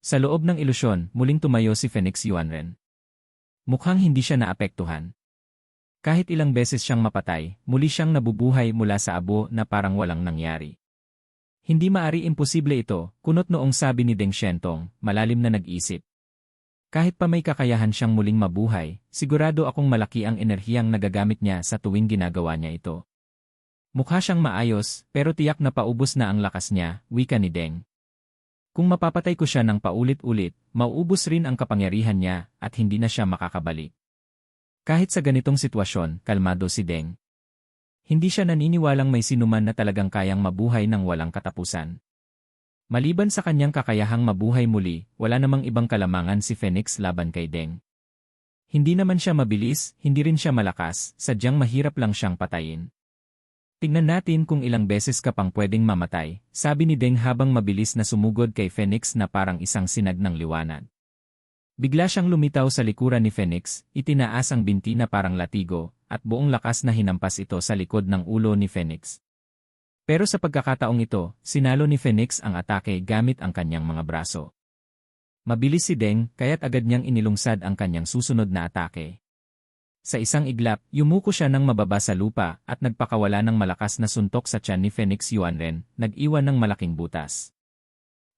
Sa loob ng ilusyon, muling tumayo si Phoenix Yuanren. Mukhang hindi siya naapektuhan. Kahit ilang beses siyang mapatay, muli siyang nabubuhay mula sa abo na parang walang nangyari. Hindi maari imposible ito, kunot noong sabi ni Deng Shentong, malalim na nag-isip. Kahit pa may kakayahan siyang muling mabuhay, sigurado akong malaki ang enerhiyang nagagamit niya sa tuwing ginagawa niya ito. Mukha siyang maayos, pero tiyak na paubos na ang lakas niya, wika ni Deng. Kung mapapatay ko siya ng paulit-ulit, mauubos rin ang kapangyarihan niya at hindi na siya makakabalik. Kahit sa ganitong sitwasyon, kalmado si Deng. Hindi siya naniniwalang may sinuman na talagang kayang mabuhay ng walang katapusan. Maliban sa kanyang kakayahang mabuhay muli, wala namang ibang kalamangan si Phoenix laban kay Deng. Hindi naman siya mabilis, hindi rin siya malakas, sadyang mahirap lang siyang patayin. Tingnan natin kung ilang beses ka pang pwedeng mamatay, sabi ni Deng habang mabilis na sumugod kay Phoenix na parang isang sinag ng liwanag. Bigla siyang lumitaw sa likuran ni Phoenix, itinaas ang binti na parang latigo, at buong lakas na hinampas ito sa likod ng ulo ni Phoenix. Pero sa pagkakataong ito, sinalo ni Phoenix ang atake gamit ang kanyang mga braso. Mabilis si Deng, kaya't agad niyang inilungsad ang kanyang susunod na atake. Sa isang iglap, yumuko siya ng mababa sa lupa at nagpakawala ng malakas na suntok sa tiyan ni Phoenix Yuanren, nag-iwan ng malaking butas.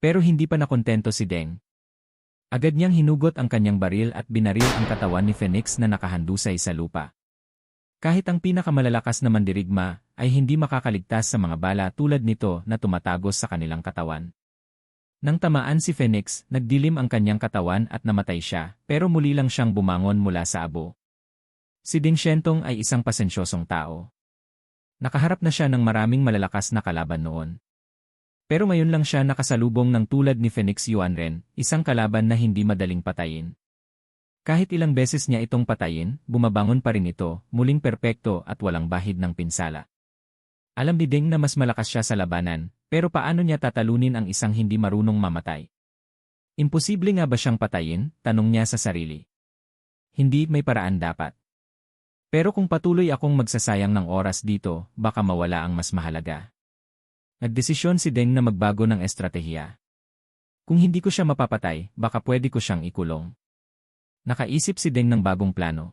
Pero hindi pa nakontento si Deng, Agad niyang hinugot ang kanyang baril at binaril ang katawan ni Phoenix na nakahandusay sa lupa. Kahit ang pinakamalalakas na mandirigma ay hindi makakaligtas sa mga bala tulad nito na tumatagos sa kanilang katawan. Nang tamaan si Phoenix, nagdilim ang kanyang katawan at namatay siya, pero muli lang siyang bumangon mula sa abo. Si Ding Shentong ay isang pasensyosong tao. Nakaharap na siya ng maraming malalakas na kalaban noon. Pero ngayon lang siya nakasalubong ng tulad ni Phoenix Yuanren, isang kalaban na hindi madaling patayin. Kahit ilang beses niya itong patayin, bumabangon pa rin ito, muling perpekto at walang bahid ng pinsala. Alam ni Deng na mas malakas siya sa labanan, pero paano niya tatalunin ang isang hindi marunong mamatay? Imposible nga ba siyang patayin? Tanong niya sa sarili. Hindi may paraan dapat. Pero kung patuloy akong magsasayang ng oras dito, baka mawala ang mas mahalaga. Nagdesisyon si Deng na magbago ng estratehiya. Kung hindi ko siya mapapatay, baka pwede ko siyang ikulong. Nakaisip si Deng ng bagong plano.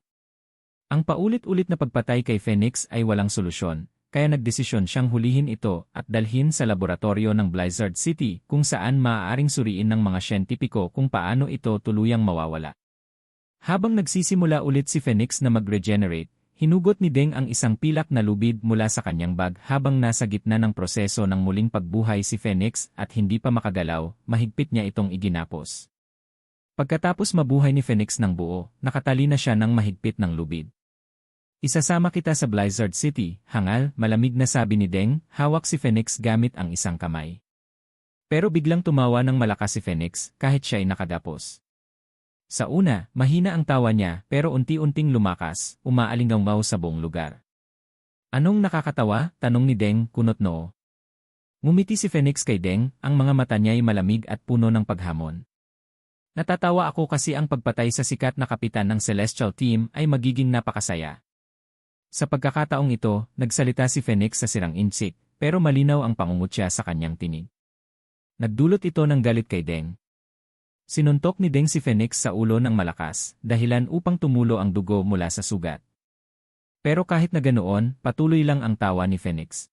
Ang paulit-ulit na pagpatay kay Phoenix ay walang solusyon, kaya nagdesisyon siyang hulihin ito at dalhin sa laboratorio ng Blizzard City kung saan maaaring suriin ng mga siyentipiko kung paano ito tuluyang mawawala. Habang nagsisimula ulit si Phoenix na mag-regenerate, Hinugot ni Deng ang isang pilak na lubid mula sa kanyang bag habang nasa gitna ng proseso ng muling pagbuhay si Phoenix at hindi pa makagalaw, mahigpit niya itong iginapos. Pagkatapos mabuhay ni Phoenix ng buo, nakatali na siya ng mahigpit ng lubid. Isasama kita sa Blizzard City, hangal, malamig na sabi ni Deng, hawak si Phoenix gamit ang isang kamay. Pero biglang tumawa ng malakas si Phoenix kahit siya ay nakagapos. Sa una, mahina ang tawa niya pero unti-unting lumakas, umaalinggaw sa buong lugar. Anong nakakatawa? Tanong ni Deng, kunot noo. Ngumiti si Phoenix kay Deng, ang mga mata niya ay malamig at puno ng paghamon. Natatawa ako kasi ang pagpatay sa sikat na kapitan ng Celestial Team ay magiging napakasaya. Sa pagkakataong ito, nagsalita si Phoenix sa sirang insik, pero malinaw ang pangungutya sa kanyang tinig. Nagdulot ito ng galit kay Deng, Sinuntok ni Deng si Phoenix sa ulo ng malakas, dahilan upang tumulo ang dugo mula sa sugat. Pero kahit na ganoon, patuloy lang ang tawa ni Phoenix.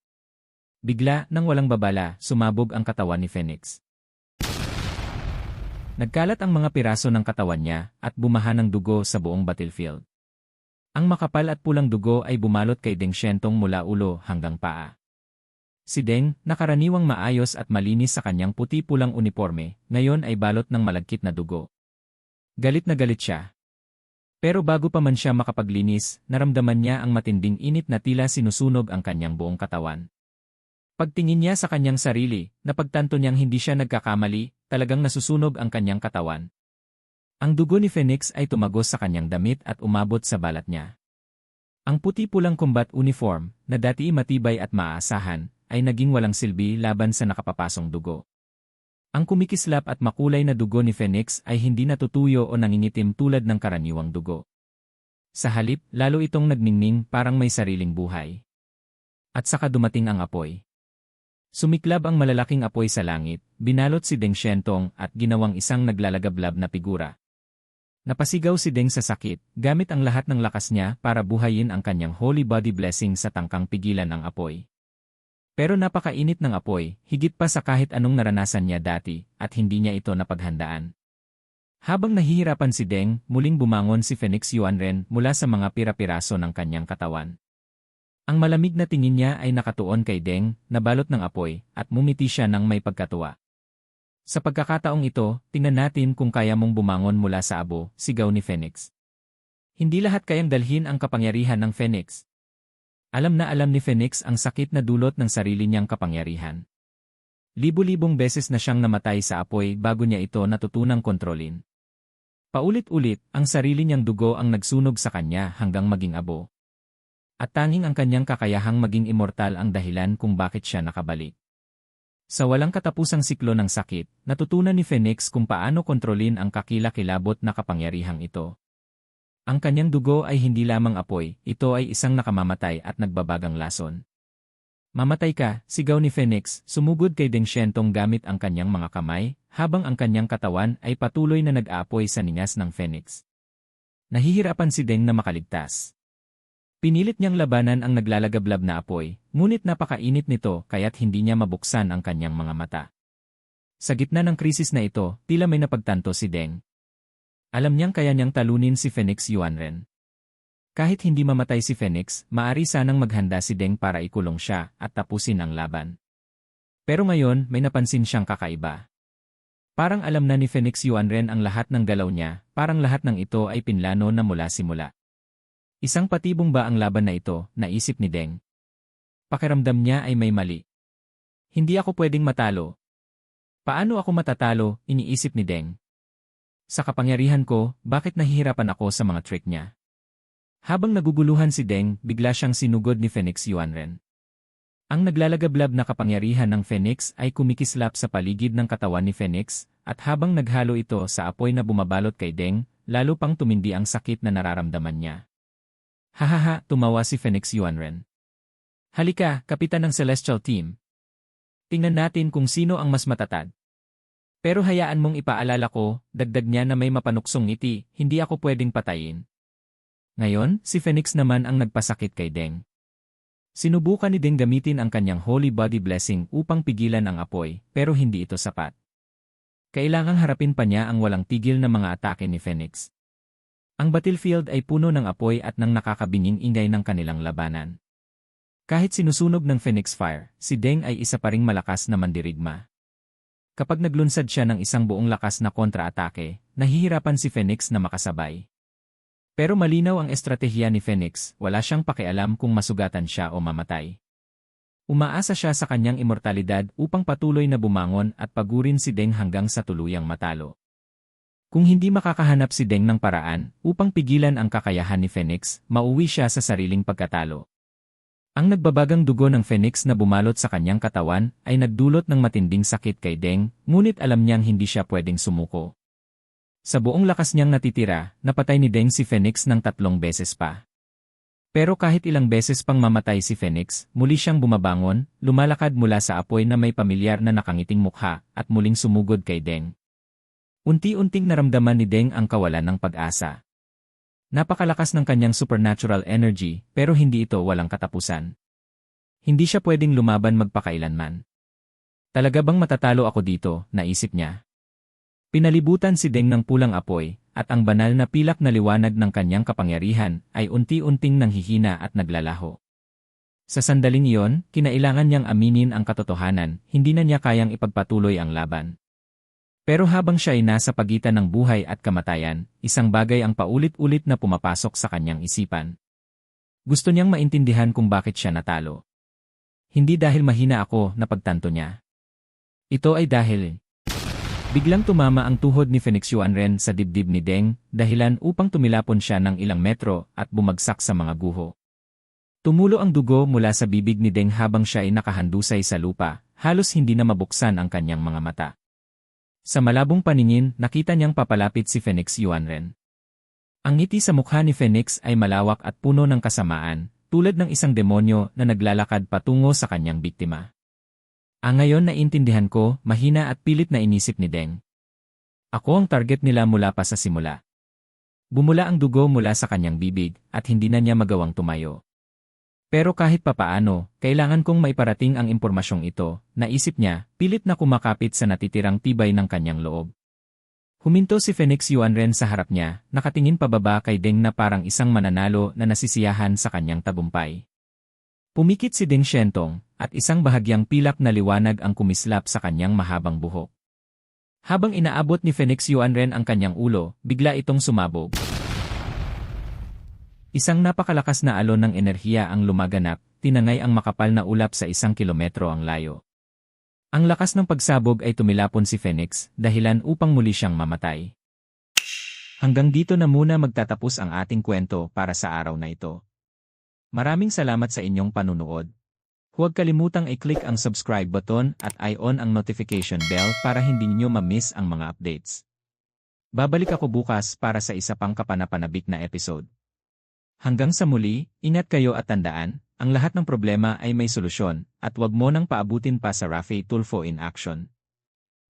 Bigla, nang walang babala, sumabog ang katawan ni Phoenix. Nagkalat ang mga piraso ng katawan niya at bumaha ng dugo sa buong battlefield. Ang makapal at pulang dugo ay bumalot kay Deng Shentong mula ulo hanggang paa. Si Deng, nakaraniwang maayos at malinis sa kanyang puti-pulang uniforme, ngayon ay balot ng malagkit na dugo. Galit na galit siya. Pero bago pa man siya makapaglinis, naramdaman niya ang matinding init na tila sinusunog ang kanyang buong katawan. Pagtingin niya sa kanyang sarili, napagtanto niyang hindi siya nagkakamali, talagang nasusunog ang kanyang katawan. Ang dugo ni Phoenix ay tumagos sa kanyang damit at umabot sa balat niya. Ang puti-pulang combat uniform, na dati matibay at maaasahan, ay naging walang silbi laban sa nakapapasong dugo. Ang kumikislap at makulay na dugo ni Phoenix ay hindi natutuyo o nangingitim tulad ng karaniwang dugo. Sa halip, lalo itong nagningning parang may sariling buhay. At saka dumating ang apoy. Sumiklab ang malalaking apoy sa langit, binalot si Deng Shentong at ginawang isang naglalagablab na figura. Napasigaw si Deng sa sakit, gamit ang lahat ng lakas niya para buhayin ang kanyang holy body blessing sa tangkang pigilan ang apoy. Pero napakainit ng apoy, higit pa sa kahit anong naranasan niya dati, at hindi niya ito napaghandaan. Habang nahihirapan si Deng, muling bumangon si Phoenix Yuanren mula sa mga pira-piraso ng kanyang katawan. Ang malamig na tingin niya ay nakatuon kay Deng, nabalot ng apoy, at mumiti siya ng may pagkatuwa. Sa pagkakataong ito, tingnan natin kung kaya mong bumangon mula sa abo, sigaw ni Phoenix. Hindi lahat kayang dalhin ang kapangyarihan ng Phoenix. Alam na alam ni Phoenix ang sakit na dulot ng sarili niyang kapangyarihan. Libo-libong beses na siyang namatay sa apoy bago niya ito natutunang kontrolin. Paulit-ulit, ang sarili niyang dugo ang nagsunog sa kanya hanggang maging abo. At tanging ang kanyang kakayahang maging immortal ang dahilan kung bakit siya nakabalik. Sa walang katapusang siklo ng sakit, natutunan ni Phoenix kung paano kontrolin ang kakilakilabot na kapangyarihang ito. Ang kanyang dugo ay hindi lamang apoy, ito ay isang nakamamatay at nagbabagang lason. Mamatay ka, sigaw ni Phoenix, sumugod kay Deng Shentong gamit ang kanyang mga kamay, habang ang kanyang katawan ay patuloy na nag-aapoy sa ningas ng Phoenix. Nahihirapan si Deng na makaligtas. Pinilit niyang labanan ang naglalagablab na apoy, ngunit napakainit nito kaya't hindi niya mabuksan ang kanyang mga mata. Sa gitna ng krisis na ito, tila may napagtanto si Deng. Alam niyang kaya niyang talunin si Phoenix Yuanren. Kahit hindi mamatay si Phoenix, maari sanang maghanda si Deng para ikulong siya at tapusin ang laban. Pero ngayon, may napansin siyang kakaiba. Parang alam na ni Phoenix Yuanren ang lahat ng galaw niya, parang lahat ng ito ay pinlano na mula simula. Isang patibong ba ang laban na ito, naisip ni Deng. Pakiramdam niya ay may mali. Hindi ako pwedeng matalo. Paano ako matatalo, iniisip ni Deng. Sa kapangyarihan ko, bakit nahihirapan ako sa mga trick niya? Habang naguguluhan si Deng, bigla siyang sinugod ni Phoenix Yuanren. Ang naglalagablab na kapangyarihan ng Phoenix ay kumikislap sa paligid ng katawan ni Phoenix, at habang naghalo ito sa apoy na bumabalot kay Deng, lalo pang tumindi ang sakit na nararamdaman niya. Hahaha, tumawa si Phoenix Yuanren. Halika, kapitan ng Celestial Team. Tingnan natin kung sino ang mas matatag. Pero hayaan mong ipaalala ko, dagdag niya na may mapanuksong ngiti, hindi ako pwedeng patayin. Ngayon, si Phoenix naman ang nagpasakit kay Deng. Sinubukan ni Deng gamitin ang kanyang holy body blessing upang pigilan ang apoy, pero hindi ito sapat. Kailangang harapin pa niya ang walang tigil na mga atake ni Phoenix. Ang battlefield ay puno ng apoy at ng nakakabinging ingay ng kanilang labanan. Kahit sinusunog ng Phoenix Fire, si Deng ay isa pa ring malakas na mandirigma. Kapag naglunsad siya ng isang buong lakas na kontra-atake, nahihirapan si Phoenix na makasabay. Pero malinaw ang estratehiya ni Phoenix, wala siyang pakialam kung masugatan siya o mamatay. Umaasa siya sa kanyang immortalidad upang patuloy na bumangon at pagurin si Deng hanggang sa tuluyang matalo. Kung hindi makakahanap si Deng ng paraan upang pigilan ang kakayahan ni Phoenix, mauwi siya sa sariling pagkatalo. Ang nagbabagang dugo ng Phoenix na bumalot sa kanyang katawan ay nagdulot ng matinding sakit kay Deng, ngunit alam niyang hindi siya pwedeng sumuko. Sa buong lakas niyang natitira, napatay ni Deng si Phoenix ng tatlong beses pa. Pero kahit ilang beses pang mamatay si Phoenix, muli siyang bumabangon, lumalakad mula sa apoy na may pamilyar na nakangiting mukha, at muling sumugod kay Deng. Unti-unting naramdaman ni Deng ang kawalan ng pag-asa. Napakalakas ng kanyang supernatural energy, pero hindi ito walang katapusan. Hindi siya pwedeng lumaban magpakailanman. Talaga bang matatalo ako dito, naisip niya. Pinalibutan si Deng ng pulang apoy, at ang banal na pilak na liwanag ng kanyang kapangyarihan ay unti-unting nanghihina at naglalaho. Sa sandaling iyon, kinailangan niyang aminin ang katotohanan, hindi na niya kayang ipagpatuloy ang laban. Pero habang siya ay nasa pagitan ng buhay at kamatayan, isang bagay ang paulit-ulit na pumapasok sa kanyang isipan. Gusto niyang maintindihan kung bakit siya natalo. Hindi dahil mahina ako na pagtanto niya. Ito ay dahil Biglang tumama ang tuhod ni Phoenix Yuanren sa dibdib ni Deng, dahilan upang tumilapon siya ng ilang metro at bumagsak sa mga guho. Tumulo ang dugo mula sa bibig ni Deng habang siya ay nakahandusay sa lupa, halos hindi na mabuksan ang kanyang mga mata. Sa malabong paningin, nakita niyang papalapit si Phoenix Yuanren. Ang ngiti sa mukha ni Phoenix ay malawak at puno ng kasamaan, tulad ng isang demonyo na naglalakad patungo sa kanyang biktima. Ang ngayon naintindihan ko, mahina at pilit na inisip ni Deng. Ako ang target nila mula pa sa simula. Bumula ang dugo mula sa kanyang bibig at hindi na niya magawang tumayo. Pero kahit papaano, kailangan kong maiparating ang impormasyong ito, naisip niya, pilit na kumakapit sa natitirang tibay ng kanyang loob. Huminto si Phoenix Yuanren sa harap niya, nakatingin pababa kay Deng na parang isang mananalo na nasisiyahan sa kanyang tagumpay. Pumikit si Deng Shentong, at isang bahagyang pilak na liwanag ang kumislap sa kanyang mahabang buhok. Habang inaabot ni Phoenix Yuanren ang kanyang ulo, bigla itong sumabog. Isang napakalakas na alon ng enerhiya ang lumaganap, tinangay ang makapal na ulap sa isang kilometro ang layo. Ang lakas ng pagsabog ay tumilapon si Phoenix, dahilan upang muli siyang mamatay. Hanggang dito na muna magtatapos ang ating kwento para sa araw na ito. Maraming salamat sa inyong panunood. Huwag kalimutang i-click ang subscribe button at i-on ang notification bell para hindi niyo ma-miss ang mga updates. Babalik ako bukas para sa isa pang kapanapanabik na episode. Hanggang sa muli, ingat kayo at tandaan, ang lahat ng problema ay may solusyon, at wag mo nang paabutin pa sa Rafi Tulfo in action.